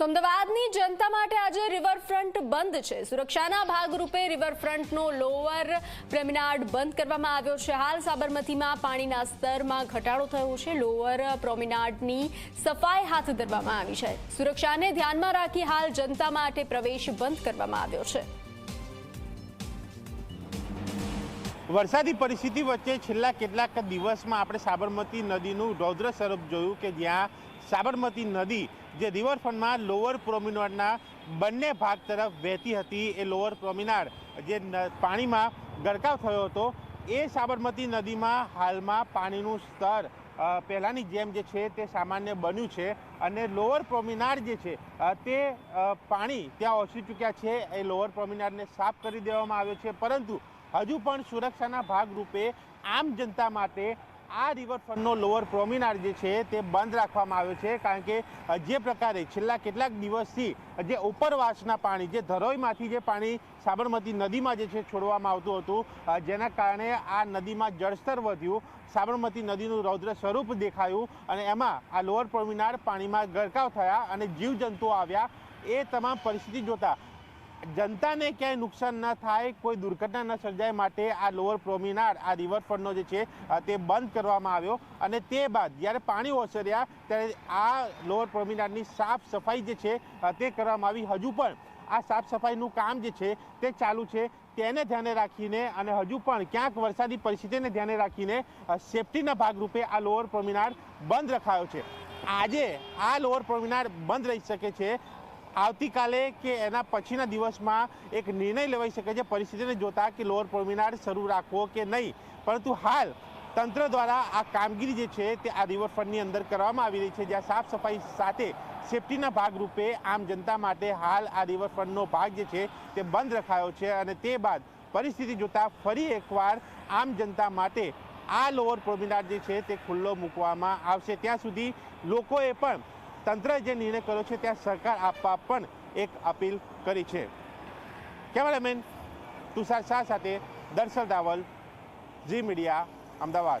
તો અમદાવાદની જનતા માટે આજે રિવરફ્રન્ટ બંધ છે. સુરક્ષાના ભાગરૂપે રિવરફ્રન્ટનો લોઅર પ્રેમિનાર્ડ બંધ કરવામાં આવ્યો છે. હાલ સાબરમતીમાં પાણીના સ્તરમાં ઘટાડો થયો છે. લોઅર પ્રોમિનાર્ડની સફાઈ હાથ ધરવામાં આવી છે. સુરક્ષાને ધ્યાનમાં રાખી હાલ જનતા માટે પ્રવેશ બંધ કરવામાં આવ્યો છે. વરસાદી પરિસ્થિતિ વચ્ચે છેલ્લા કેટલાક દિવસમાં આપણે સાબરમતી નદીનું રૌદ્ર સ્વરૂપ જોયું કે જ્યાં સાબરમતી નદી જે રિવરફ્રન્ટમાં લોઅર પ્રોમિનાડના બંને ભાગ તરફ વહેતી હતી, એ લોઅર પ્રોમિનાડ જે પાણીમાં ગરકાવ થયો હતો, એ સાબરમતી નદીમાં હાલમાં પાણીનું સ્તર પહેલાંની જેમ જે છે તે સામાન્ય બન્યું છે અને લોઅર પ્રોમિનાડ જે છે તે પાણી ત્યાં ઓસરી ચૂક્યા છે, એ લોઅર પ્રોમિનાડને સાફ કરી દેવામાં આવ્યો છે, પરંતુ હજુ પણ સુરક્ષાના ભાગરૂપે આમ જનતા માટે આ રિવરફ્રન્ટનો લોઅર પ્રોમિનાર જે છે તે બંધ રાખવામાં આવ્યો છે, કારણ કે જે પ્રકારે છેલ્લા કેટલાક દિવસથી જે ઉપરવાસના પાણી, જે ધરોઈમાંથી જે પાણી સાબરમતી નદીમાં જે છે છોડવામાં આવતું હતું જેના કારણે આ નદીમાં જળસ્તર વધ્યું, સાબરમતી નદીનું રૌદ્ર સ્વરૂપ દેખાયું અને એમાં આ લોઅર પ્રોમિનાર પાણીમાં ગરકાવ થયા અને જીવજંતુઓ આવ્યા. એ તમામ પરિસ્થિતિ જોતા જનતાને ક્યાંય નુકસાન ન થાય, કોઈ દુર્ઘટના ન સર્જાય માટે આ લોઅર પ્રોમિનાર આ રિવરફ્રન્ટનો જે છે તે બંધ કરવામાં આવ્યો અને તે બાદ જ્યારે પાણી ઓસર્યા ત્યારે આ લોઅર પ્રોમિનારની સાફ સફાઈ જે છે તે કરવામાં આવી. હજુ પણ આ સાફ સફાઈનું કામ જે છે, તે ચાલુ છે. તેને ધ્યાને રાખીને અને હજુ પણ ક્યાંક વરસાદી પરિસ્થિતિને ધ્યાને રાખીને સેફટીના ભાગરૂપે આ લોઅર પ્રોમિનાર બંધ રખાયો છે. આજે આ લોઅર પ્રોમિનાર બંધ રહી શકે છે. આવતીકાલે કે એના પછીના દિવસમાં એક નિર્ણય લેવાઈ શકે છે. પરિસ્થિતિને જોતા કે લોઅર પ્રોમિનાર શરૂ રાખવો કે નહીં. પરંતુ હાલ તંત્ર દ્વારા આ કામગીરી જે છે તે આ રિવરફ્રન્ટની અંદર કરવામાં આવી રહી છે. જ્યાં સાફ સફાઈ સાથે સેફટીના ભાગરૂપે આમ જનતા માટે હાલ આ રિવરફ્રન્ટનો ભાગ જે છે તે બંધ રખાયો છે અને તે બાદ પરિસ્થિતિ જોતા ફરી એકવાર આમ જનતા માટે આ લોઅર પ્રોમિનાર જે છે તે ખુલ્લો મૂકવામાં આવશે. ત્યાં સુધી લોકોએ પણ તંત્રએ જે નિર્ણય કર્યો છે, ત્યાં સરકાર આપવા પણ એક અપીલ કરી છે. કેમેરામેન તુષાર શાહ સાથે દર્શન રાવલ, ઝી મીડિયા, અમદાવાદ.